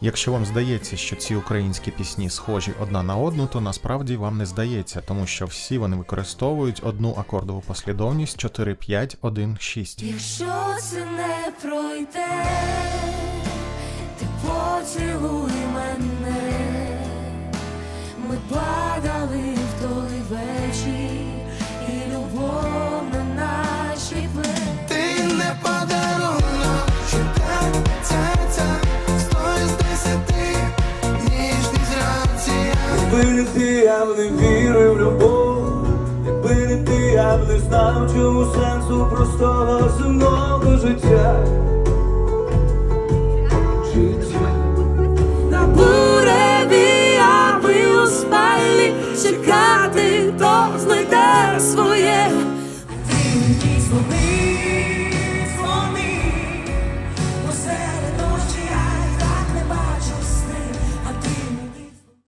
Якщо вам здається, що ці українські пісні схожі одна на одну, то насправді вам не здається, тому що всі вони використовують одну акордову послідовність 4-5-1-6. Якщо це не пройде, ти поцілуй мене. Ми падали в той вечір, Якби не ти, я б не вірив в любов. Якби не ти, я б не знав, чому сенсу простого земного життя.